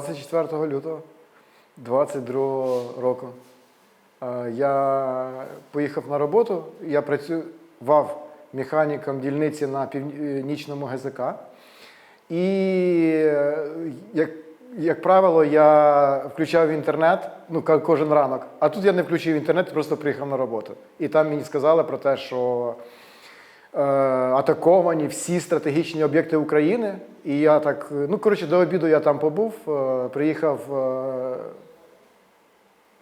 24 лютого 22 року. Я поїхав на роботу, я працював механіком дільниці на північному ГЗК. І, як, як правило, я включав інтернет ну, кожен ранок. А тут я не включив інтернет, просто приїхав на роботу. І там мені сказали про те, що атаковані всі стратегічні об'єкти України. І я так, е, ну коротше, до обіду я там побув, е, приїхав е,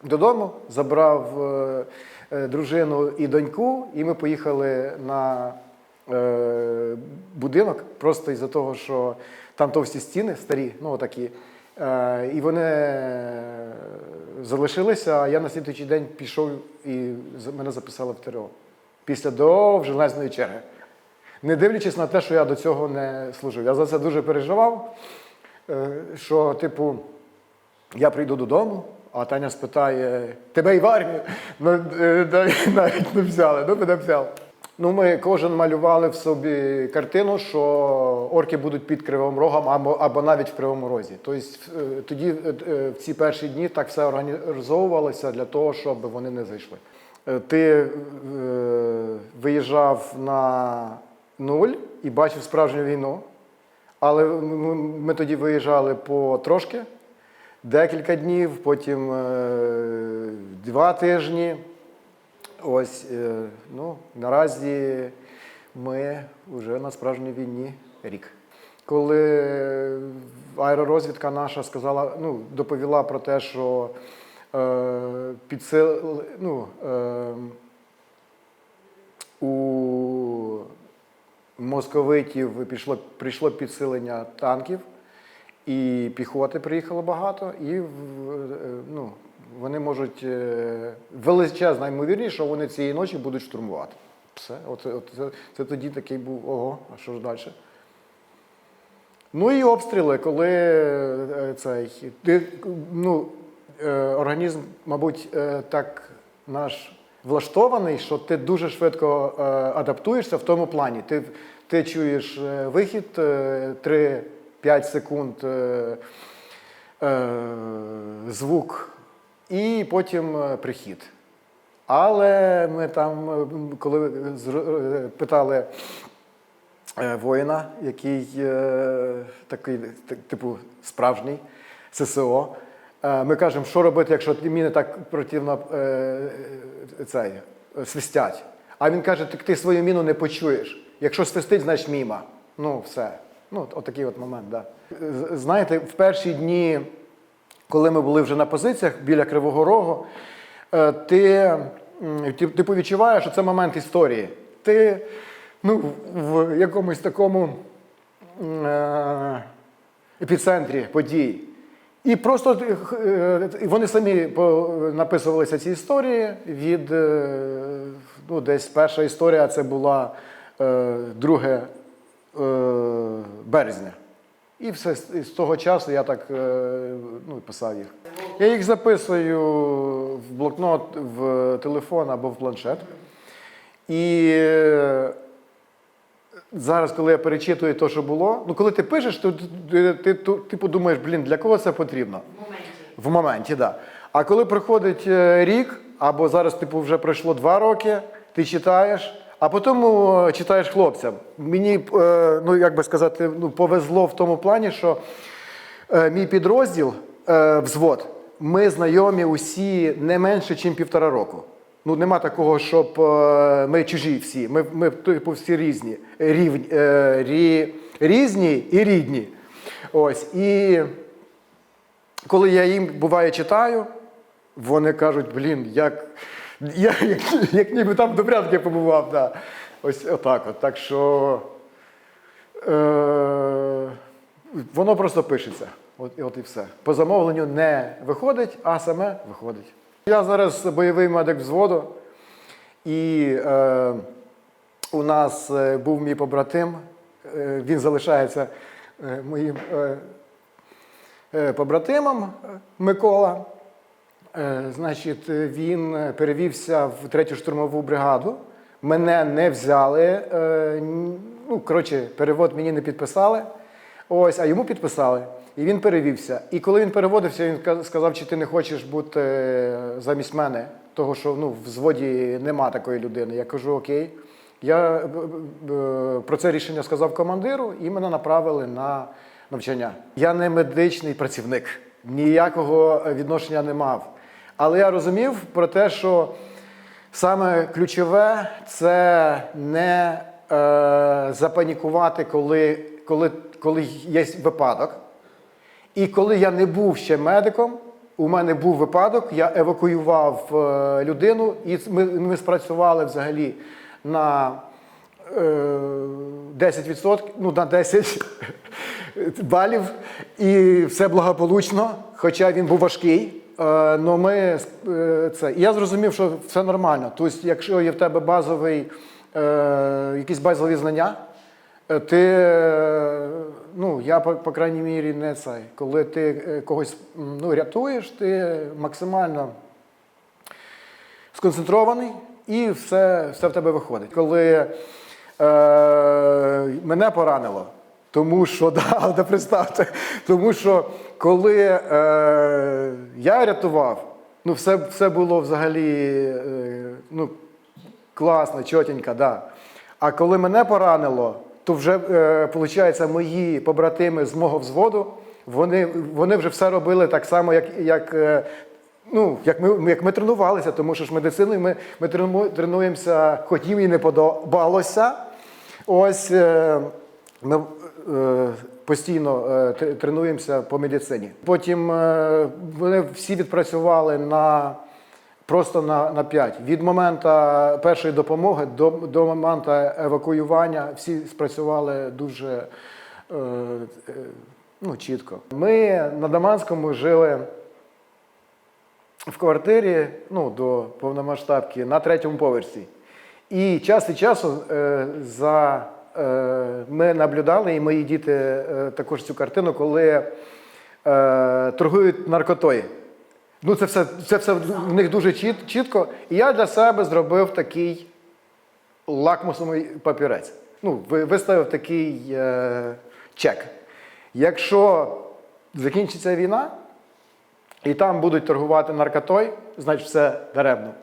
додому, забрав е, е, дружину і доньку, і ми поїхали на е, будинок просто із-за того, що там товсті стіни старі, ну такі. Е, і вони е, залишилися, а я на слідуючий день пішов і мене записали в ТРО після довжелезної черги. Не дивлячись на те, що я до цього не служив. Я за це дуже переживав, е, що, типу, я прийду додому, а Таня спитає: тебе і в армію? Ну, е, навіть- не взяли, ну мене взяли. Ну, ми кожен малювали в собі картину, що орки будуть під Кривим Рогом або, або навіть в Кривому Розі. Тобто е, тоді в ці перші дні так все організовувалося для того, щоб вони не зайшли. Е, Ти е, виїжджав на нуль і бачив справжню війну. Але ми, тоді виїжджали по трошки, декілька днів, потім е, два тижні. Ось, ну, наразі ми вже на справжній війні рік. Коли аеророзвідка наша сказала, ну, доповіла про те, що е, підсил, ну, е, у московитів пішло, прийшло підсилення танків, і піхоти приїхало багато, і е, ну, вони можуть е, величезна ймовірність, що вони цієї ночі будуть штурмувати. Все, от, от, це, тоді такий був ого, а що ж далі? Ну і обстріли, коли цей ну, організм, мабуть, е, так наш влаштований, що ти дуже швидко е, адаптуєшся в тому плані. Ти, ти чуєш е, вихід е, 3-5 секунд, е, е, звук, і потім е, прихід. Але ми там, е, коли е, питали е, воїна, який е, такий, типу, справжній ССО. Е, Ми кажемо, що робити, якщо міни так противно е, е, цей, свистять. А він каже, так ти свою міну не почуєш. Якщо свистить, значить міма. Ну, все. Ну, от от момент, да. Знаєте, в перші дні, коли ми були вже на позиціях біля Кривого Рогу, ти, ти, ти повідчуваєш, що це момент історії. Ти ну, в якомусь такому епіцентрі подій. І просто е, і вони самі написувалися ці історії від е, ну, десь перша історія це була е, 2 е, березня. І все з того часу я так е, ну, писав їх. Я їх записую в блокнот, в телефон або в планшет. І е, зараз, коли я перечитую те, що було, ну коли ти пишеш, то ти, ти, ти, подумаєш, блін, для кого це потрібно? В моменті, так. Да. А коли проходить е, рік, або зараз типу, вже пройшло два роки, ти читаєш, а потім е, читаєш хлопцям. Мені, е, ну як би сказати, ну, повезло в тому плані, що мій підрозділ, взвод, ми знайомі усі не менше, ніж півтора року. Ну, нема такого, щоб е, ми чужі всі. Ми, ми типу, всі різні, рівні, е, рі, різні і рідні. Ось. І коли я їм буває читаю, вони кажуть, блін, як, я, як, як ніби там до прятки побував. Да. Ось отак. От. Так що е, воно просто пишеться. От, от і все. По замовленню не виходить, а саме виходить. Я зараз бойовий медик взводу, і е, у нас е, був мій побратим, е, він залишається е, моїм е, побратимом Микола. Е, Значить, він перевівся в третю штурмову бригаду. Мене не взяли. е, Ну, коротше, перевод мені не підписали. Ось, а йому підписали. І він перевівся. І коли він переводився, він сказав, чи ти не хочеш бути е, замість мене, того, що ну, в зводі нема такої людини. Я кажу, окей. Я е, е, про це рішення сказав командиру, і мене направили на навчання. Я не медичний працівник, ніякого відношення не мав. Але я розумів про те, що саме ключове це не е, запанікувати, коли, коли, коли є випадок. І коли я не був ще медиком, у мене був випадок, я евакуював е, людину, і ми, ми спрацювали взагалі на е, 10%, ну на 10 балів, і все благополучно, хоча він був важкий. Е, но ми е, це. Я зрозумів, що все нормально. Тобто, якщо є в тебе базовий, е, якісь базові знання, Е, Ти, е, ну, я, по, по крайній мірі, не цей. Коли ти е, когось ну, рятуєш, ти максимально сконцентрований і все, все в тебе виходить. Коли е, мене поранило, тому що, да, да, представте, тому що коли е, я рятував, ну, все, все було взагалі е, ну, класно, чотенько, да. А коли мене поранило, то вже, е, виходить, мої побратими з мого взводу, вони, вони вже все робили так само, як, як, е, ну, як, ми, як ми тренувалися, тому що ж медициною ми, ми тренуємося, їм і не подобалося. Ось е, ми е, постійно е, тренуємося по медицині. Потім е, вони всі відпрацювали на просто на, на 5. Від моменту першої допомоги до, до моменту евакуювання всі спрацювали дуже е, е, ну, чітко. Ми на Даманському жили в квартирі ну, до повномасштабки на третьому поверсі. І час від часу е, за, е, ми наблюдали, і мої діти е, також цю картину, коли е, торгують наркотою. Ну, це все, це все в них дуже чіт, чітко. І я для себе зробив такий лакмусовий папірець. Ну, виставив такий е, чек. Якщо закінчиться війна, і там будуть торгувати наркотой, значить все даремно.